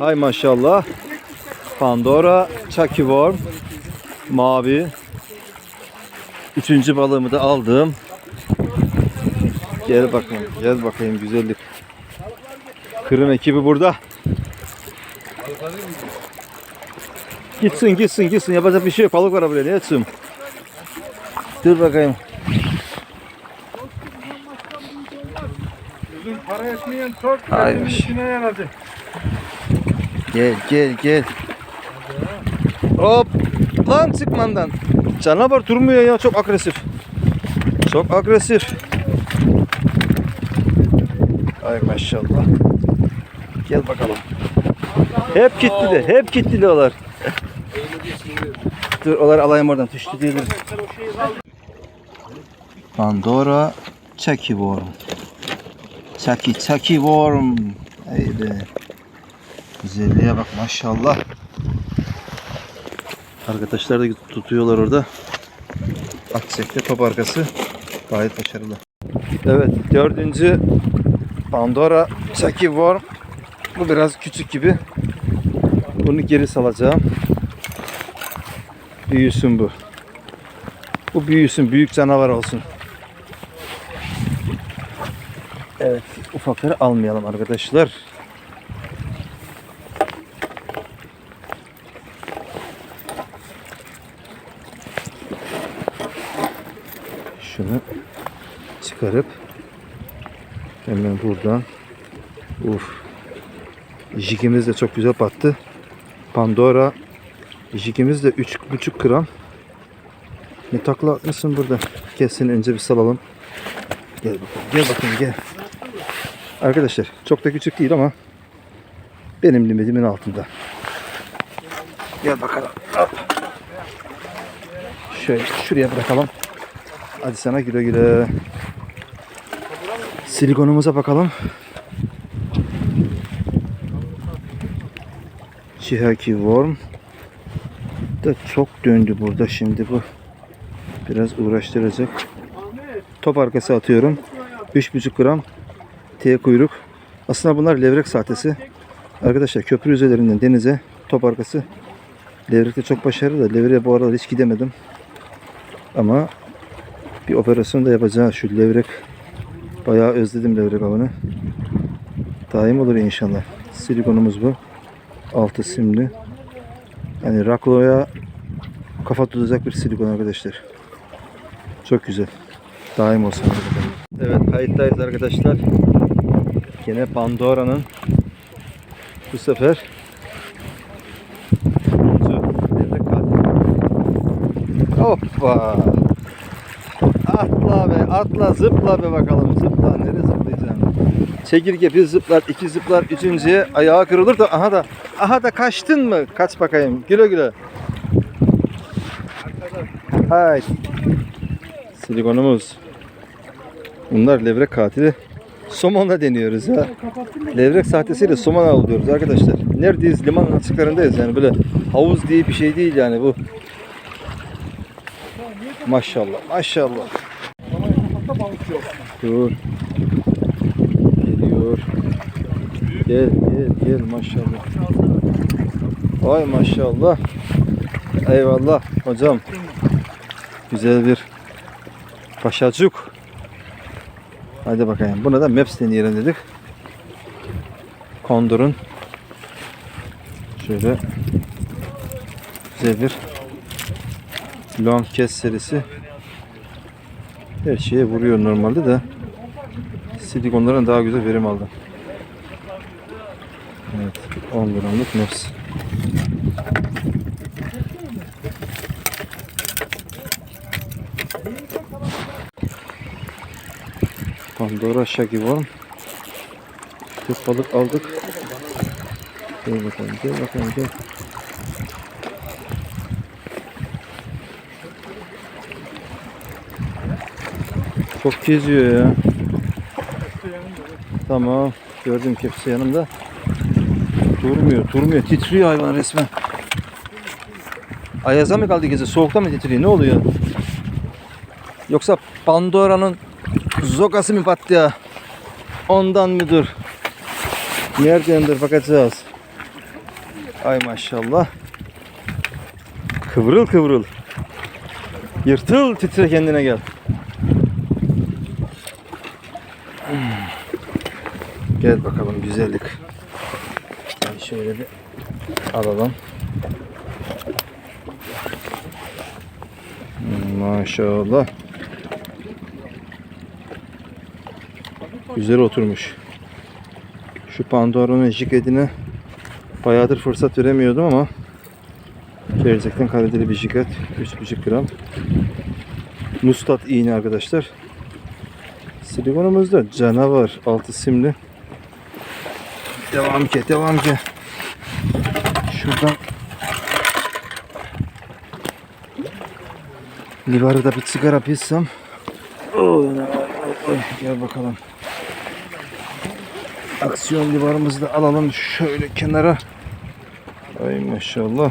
Hay maşallah. Pandora, Chucky Worm, mavi. Üçüncü balığımı da aldım. Gel bakayım, gel bakayım güzellik. Kırım ekibi burada. Gitsin gitsin gitsin yapacak bir şey yok. Balık var buraya ne etsin. Dur bakayım. Bizim para etmeyen çok Haymış. işine yaradı. Gel gel gel. Hop. Lan sıkmandan. Canavar durmuyor ya çok agresif. Çok agresif. Ay maşallah. Gel bakalım. Hep kitlili, hep kitliliyorlar. Dur onları alayım oradan düştü diyelim. Pandora Chucky Worm. Chucky, Chucky Worm. Haydi. Güzelliğe bak maşallah. Arkadaşlar da tutuyorlar orada. Aksekte top arkası gayet başarılı. Evet dördüncü Pandora Chucky Worm. Bu biraz küçük gibi. Bunu geri salacağım. Büyüsün bu. Bu büyüsün, büyük canavar olsun. Evet, ufakları almayalım arkadaşlar. Şunu çıkarıp hemen buradan uf jigimiz de çok güzel battı. Pandora jigimiz de 3,5 gram. Ne takla atmışsın burada? Kesin önce bir salalım. Gel bakalım. Gel bakayım gel. Arkadaşlar çok da küçük değil ama benim limitimin altında. Gel bakalım. Şöyle şuraya bırakalım. Hadi sana güle güle. Silikonumuza bakalım. Chihaki Worm da çok döndü burada şimdi bu. Biraz uğraştıracak. Top arkası atıyorum. 3,5 gram T kuyruk. Aslında bunlar levrek sahtesi. Arkadaşlar köprü üzerinden denize top arkası. Levrekte çok başarılı da levreye bu aralar hiç gidemedim. Ama bir operasyon da yapacağız şu levrek. Bayağı özledim levrek avını. Daim olur inşallah. Silikonumuz bu. Altı simli. Yani rakloya kafa tutacak bir silikon arkadaşlar. Çok güzel. Daim olsun. Evet kayıttayız arkadaşlar. Yine Pandora'nın bu sefer. Hoppa. Atla be, atla, zıpla be bakalım. Zıpla, nereye zıplayacaksın? Çekirge bir zıplar, iki zıplar, üçüncüye ayağı kırılır da aha da, aha da kaçtın mı? Kaç bakayım, güle güle. Haydi. Silikonumuz. Bunlar levrek katili. Somonla deniyoruz ya. Levrek sahtesiyle somon avlıyoruz arkadaşlar. Neredeyiz? Liman açıklarındayız yani böyle havuz diye bir şey değil yani bu. Maşallah, maşallah. Dur. Geliyor. Gel, gel, gel maşallah. Vay maşallah. Eyvallah hocam. Güzel bir paşacık. Hadi bakayım. Buna da Maps deneyelim dedik. Kondor'un şöyle güzel bir long kes serisi her şeye vuruyor normalde de silikonların daha güzel verim aldı. Evet 10 gramlık nefs. Pandora Shaggy Worm. Tek balık aldık. Gel bakalım, gel bakalım, gel. Çok geziyor ya. Tamam. Gördüm kepsi yanımda. Durmuyor, durmuyor. Titriyor hayvan resmen. Ayaza mı kaldı gece? Soğukta mı titriyor? Ne oluyor? Yoksa Pandora'nın zokası mı battı ya? Ondan mıdır? Neredendir bakacağız. Ay maşallah. Kıvrıl kıvrıl. Yırtıl titre kendine gel. Gel bakalım güzellik. Ben şöyle bir alalım. Maşallah. Güzel oturmuş. Şu Pandora'nın jiketine bayağıdır fırsat veremiyordum ama gerçekten kaliteli bir jiket. 3,5 gram. Mustat iğne arkadaşlar. Silikonumuzda canavar altı simli. Devam ki, devam ki. Şuradan Livarda bir sigara pissem. Oy, oy, oy, gel bakalım. Aksiyon livarımızı da alalım şöyle kenara. Ay maşallah.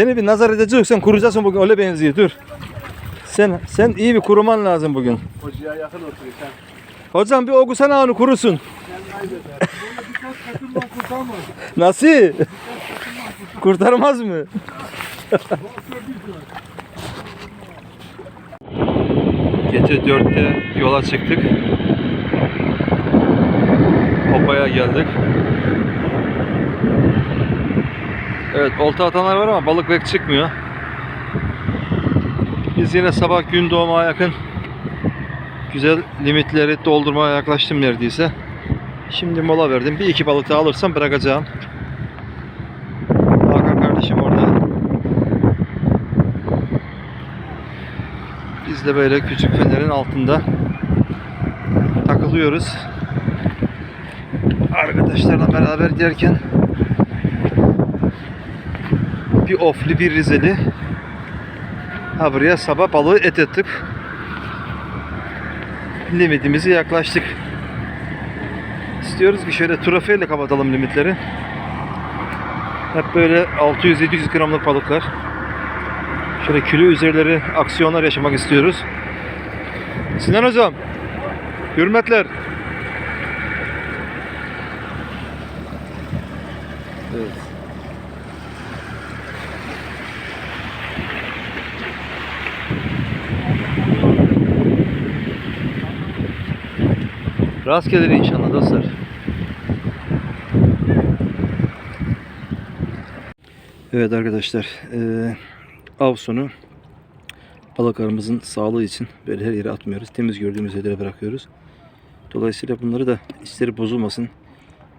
Seni bir nazar edeceksen kuracaksın bugün öyle benziyor dur. Sen sen iyi bir kuruman lazım bugün. Hocaya yakın oturuyor sen. Hocam bir okusana onu kurusun. Nasıl? Kurtarmaz mı? Gece dörtte yola çıktık. Hopaya geldik. Evet olta atanlar var ama balık pek çıkmıyor. Biz yine sabah gün doğmaya yakın güzel limitleri doldurmaya yaklaştım neredeyse. Şimdi mola verdim. Bir iki balık daha alırsam bırakacağım. Hakan kardeşim orada. Biz de böyle küçük fenerin altında takılıyoruz. Arkadaşlarla beraber derken bir ofli bir Rizeli ha buraya sabah balığı et ettik. Limitimizi yaklaştık. İstiyoruz ki şöyle trofeyle kapatalım limitleri. Hep böyle 600-700 gramlık balıklar. Şöyle kilo üzerleri aksiyonlar yaşamak istiyoruz. Sinan Hocam, hürmetler. Evet. Rast gelir inşallah dostlar. Evet arkadaşlar, eee, av sonu balıklarımızın sağlığı için böyle her yere atmıyoruz. Temiz gördüğümüz yerlere bırakıyoruz. Dolayısıyla bunları da içleri bozulmasın,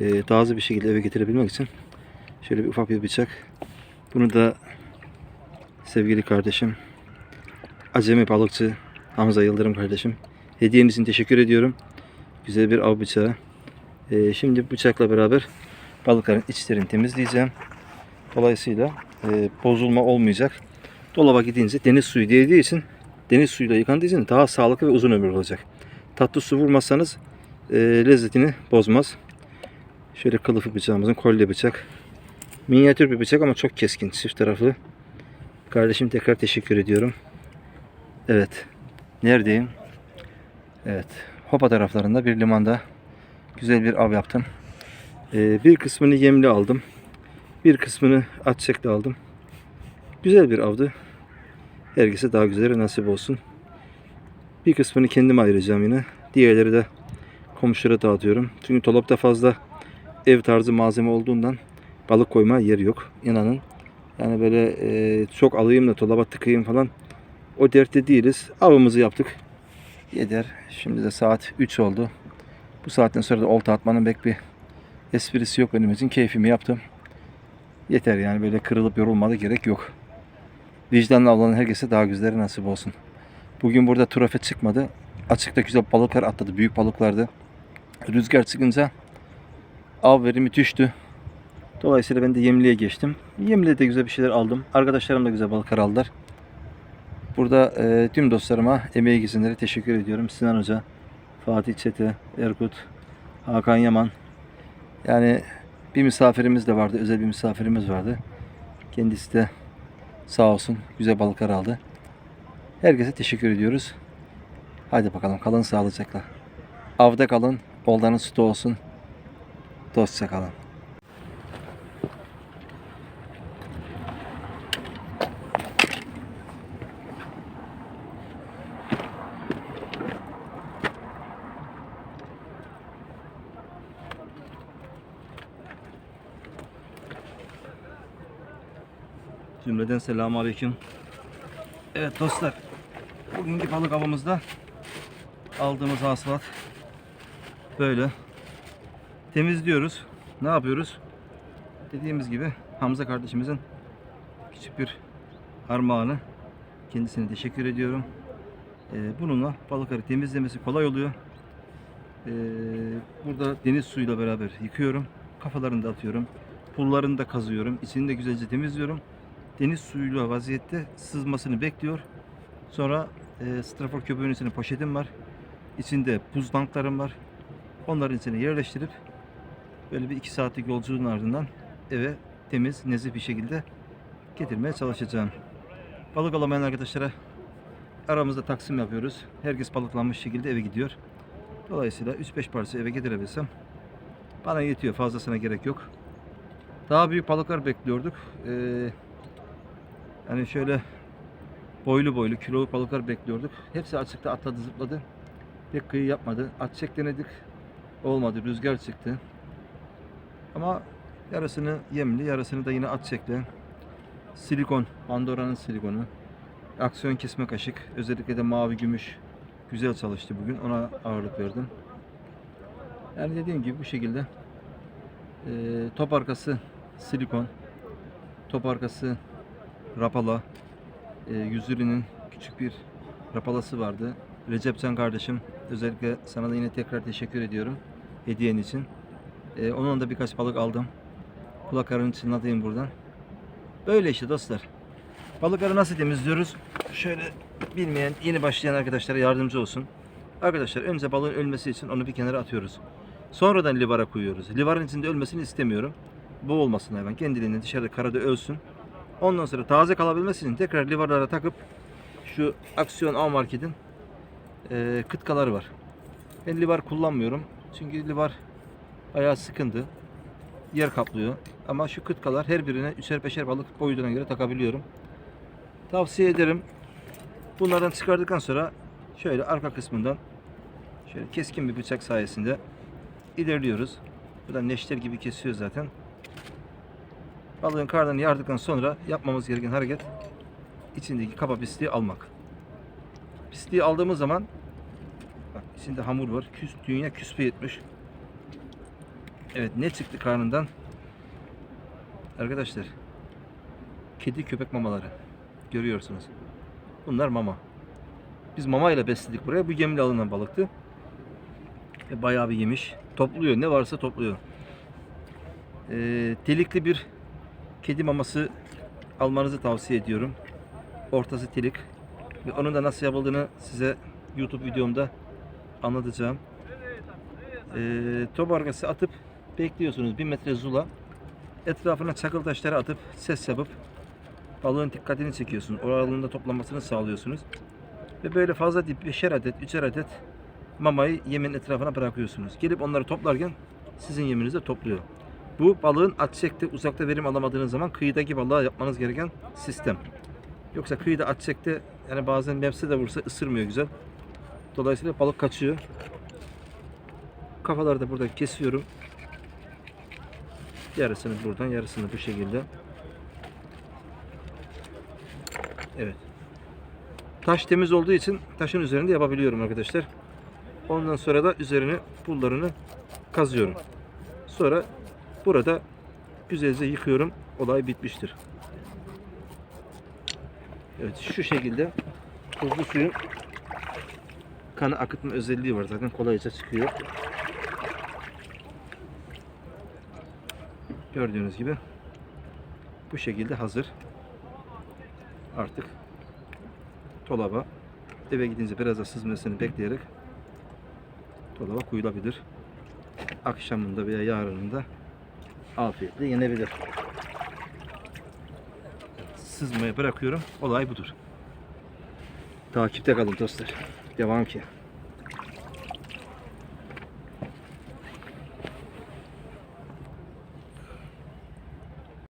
daha hızlı bir şekilde eve getirebilmek için şöyle bir ufak bir bıçak. Bunu da sevgili kardeşim, acemi balıkçı Hamza Yıldırım kardeşim. Hediyeniz için teşekkür ediyorum. Güzel bir av bıçağı. Eee, şimdi bıçakla beraber balıkların içlerini temizleyeceğim. Dolayısıyla e, bozulma olmayacak. Dolaba gidince deniz suyu değdiği için deniz suyuyla yıkandığı için daha sağlıklı ve uzun ömür olacak. Tatlı su vurmazsanız e, lezzetini bozmaz. Şöyle kılıfı bıçağımızın kolye bıçak. Minyatür bir bıçak ama çok keskin çift taraflı. Kardeşim tekrar teşekkür ediyorum. Evet. Neredeyim? Evet. Hopa taraflarında bir limanda güzel bir av yaptım. E, bir kısmını yemli aldım. Bir kısmını at şekli aldım. Güzel bir avdı. Herkese daha güzel nasip olsun. Bir kısmını kendim ayıracağım yine. Diğerleri de komşulara dağıtıyorum. Çünkü dolapta fazla ev tarzı malzeme olduğundan balık koyma yeri yok. İnanın. Yani böyle e, çok alayım da dolaba tıkayım falan O dertte değiliz. Avımızı yaptık. Yeter. Şimdi de saat 3 oldu. Bu saatten sonra da olta atmanın pek bir esprisi yok benim. Keyfimi yaptım. Yeter yani böyle kırılıp yorulmadı gerek yok. Vicdanlı avlanan herkese daha güzelleri nasip olsun. Bugün burada trafe çıkmadı. Açıkta güzel balıklar atladı. Büyük balıklardı. Rüzgar çıkınca av verimi düştü. Dolayısıyla ben de yemliğe geçtim. Yemliğe de güzel bir şeyler aldım. Arkadaşlarım da güzel balıklar aldılar. Burada e, tüm dostlarıma, emeği geçenlere teşekkür ediyorum. Sinan Hoca, Fatih Çete, Erkut, Hakan Yaman. Yani bir misafirimiz de vardı. Özel bir misafirimiz vardı. Kendisi de sağ olsun güzel balıklar aldı. Herkese teşekkür ediyoruz. Hadi bakalım kalın sağlıcakla. Avda kalın, oldanız sütü olsun. Dostça kalın. Cümleden selamun aleyküm. Evet dostlar. Bugünkü balık avımızda aldığımız hasılat böyle. Temizliyoruz. Ne yapıyoruz? Dediğimiz gibi Hamza kardeşimizin küçük bir armağanı. Kendisine teşekkür ediyorum. Ee, bununla balıkları temizlemesi kolay oluyor. Ee, burada deniz suyuyla beraber yıkıyorum. Kafalarını da atıyorum. Pullarını da kazıyorum. İçini de güzelce temizliyorum. Deniz suyuyla vaziyette sızmasını bekliyor. Sonra e, strafor köpüğünün içine poşetim var. İçinde buz tanklarım var. Onların içine yerleştirip böyle bir iki saatlik yolculuğun ardından eve temiz, nezih bir şekilde getirmeye çalışacağım. Balık alamayan arkadaşlara aramızda taksim yapıyoruz. Herkes balıklanmış şekilde eve gidiyor. Dolayısıyla 3-5 parça eve getirebilsem bana yetiyor. Fazlasına gerek yok. Daha büyük balıklar bekliyorduk. Ee, yani şöyle boylu boylu kiloluk balıklar bekliyorduk. Hepsi açıkta atladı zıpladı. Pek kıyı yapmadı. At çek denedik. Olmadı. Rüzgar çıktı. Ama yarısını yemli, yarısını da yine at çekti. Silikon, Pandora'nın silikonu. Aksiyon kesme kaşık. Özellikle de mavi gümüş. Güzel çalıştı bugün. Ona ağırlık verdim. Yani dediğim gibi bu şekilde Ee, top arkası silikon. Top arkası rapala. E, Yüzürü'nün küçük bir rapalası vardı. Recepcan kardeşim özellikle sana da yine tekrar teşekkür ediyorum hediyen için. E, onunla da birkaç balık aldım. Kulaklarını çınlatayım buradan. Böyle işte dostlar. Balıkları nasıl temizliyoruz? Şöyle bilmeyen, yeni başlayan arkadaşlara yardımcı olsun. Arkadaşlar önce balığın ölmesi için onu bir kenara atıyoruz. Sonradan livara koyuyoruz. Livarın içinde ölmesini istemiyorum. Bu olmasın hayvan. Kendiliğinden dışarıda karada ölsün. Ondan sonra taze kalabilmesi için tekrar livarlara takıp şu Aksiyon A Market'in e, kıtkaları var. Ben livar kullanmıyorum. Çünkü livar ayağı sıkıntı. Yer kaplıyor. Ama şu kıtkalar her birine üçer beşer balık boyutuna göre takabiliyorum. Tavsiye ederim. Bunlardan çıkardıktan sonra şöyle arka kısmından şöyle keskin bir bıçak sayesinde ilerliyoruz. Bu da neşter gibi kesiyor zaten. Balığın karnını yardıktan sonra yapmamız gereken hareket içindeki kaba pisliği almak. Pisliği aldığımız zaman bak içinde hamur var. Küs, dünya küspe yetmiş. Evet ne çıktı karnından? Arkadaşlar kedi köpek mamaları görüyorsunuz. Bunlar mama. Biz mama ile besledik buraya. Bu gemide alınan balıktı. Ve bayağı bir yemiş. Topluyor. Ne varsa topluyor. Ee, delikli bir kedi maması almanızı tavsiye ediyorum. Ortası telik. Ve onun da nasıl yapıldığını size YouTube videomda anlatacağım. Ee, top arkası atıp bekliyorsunuz. 1 metre zula. Etrafına çakıl taşları atıp ses yapıp balığın dikkatini çekiyorsunuz. Oralığında toplanmasını sağlıyorsunuz. Ve böyle fazla değil 5'er adet, 3'er adet mamayı yemin etrafına bırakıyorsunuz. Gelip onları toplarken sizin yeminizi topluyor. Bu balığın at çekte uzakta verim alamadığınız zaman kıyıdaki balığa yapmanız gereken sistem. Yoksa kıyıda at çekte yani bazen mevse de vursa ısırmıyor güzel. Dolayısıyla balık kaçıyor. Kafaları da burada kesiyorum. Yarısını buradan yarısını bu şekilde. Evet. Taş temiz olduğu için taşın üzerinde yapabiliyorum arkadaşlar. Ondan sonra da üzerine pullarını kazıyorum. Sonra burada güzelce yıkıyorum. Olay bitmiştir. Evet şu şekilde tuzlu suyun kanı akıtma özelliği var zaten kolayca çıkıyor. Gördüğünüz gibi bu şekilde hazır. Artık dolaba eve gidince biraz da sızmasını bekleyerek dolaba koyulabilir. Akşamında veya yarınında afiyetle yenebilir. Sızmaya bırakıyorum. Olay budur. Takipte kalın dostlar. Devam ki.